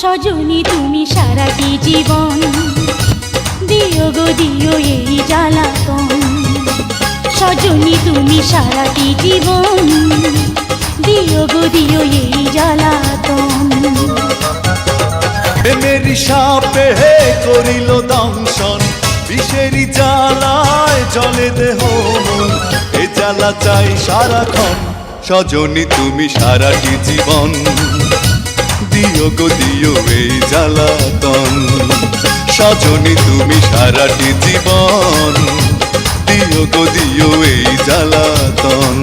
সজনী, তুমি সারাটি জীবন? দিও গো, দিও এই জ্বালাতন। সজনী, তুমি সারাটি জীবন? দিও গো, দিও এই জ্বালাতন। প্রেমের সাপে, হে করিল দংশন, বিষেরি জ্বালায় জলে দেহ এ জ্বালা চাই সারাক্ষণ, সজনী, তুমি সারাটি জীবন? দিও গো দিও এই জ্বালাতন। সজনী তুমি সারাটি জীবন। দিও গো দিও এই জ্বালাতন।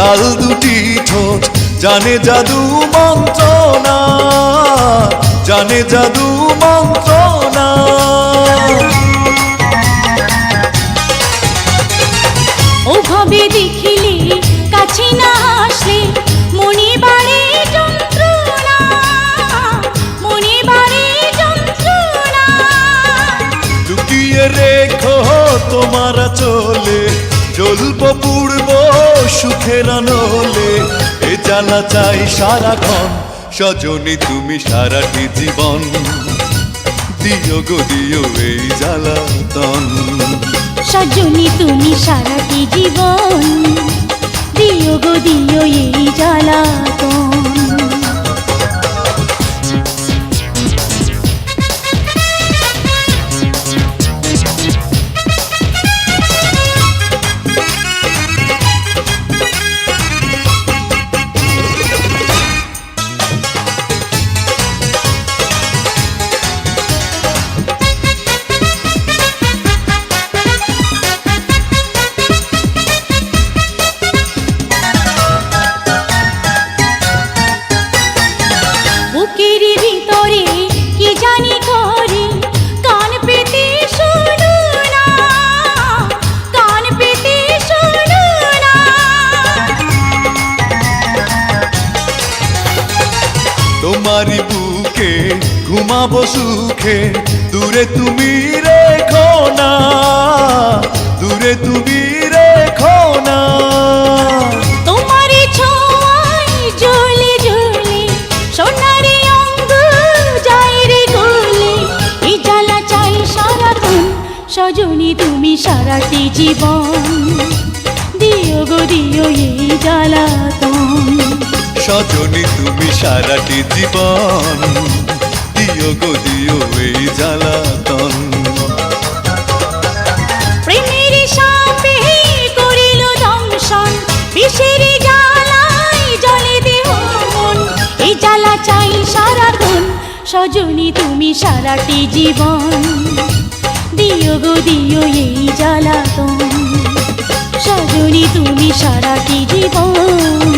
লাল দুটি ঠোঁট জানে জাদু মন্ত্রণা জানে জাদু মন্ত্রণা। ওভাবে দেখিলে কাছে না আসলে মনে বাড়ে যন্ত্রণা মনে বাড়ে যন্ত্রণা। লুকিয়ে রেখো তোমার চলে জ্বলব পূর্ব হলে এ জ্বালা চাই সারাক্ষণ সজনী, তুমি সারাটি জীবন দিও গো, দিও এই জ্বালাতন। সজনী, তুমি সারাটি জীবন দিও গো, দিও এই জ্বালাতন। তোমারই বুকে, ঘুমাবো সুখে। দূরে তুমি রেখো না, দূরে তুমি রেখো না। তোমারই রে গলে চাই তুমি সারাটি জীবন। দিও গো, দিও এই জ্বালাতন। সজনী, তুমি সারাটি জীবন দিও গো, দিও এই জ্বালাতন। সজনী, তুমি সারাটি জীবন দিও গো, দিও এই জ্বালাতন। সজনী, তুমি সারাটি জীবন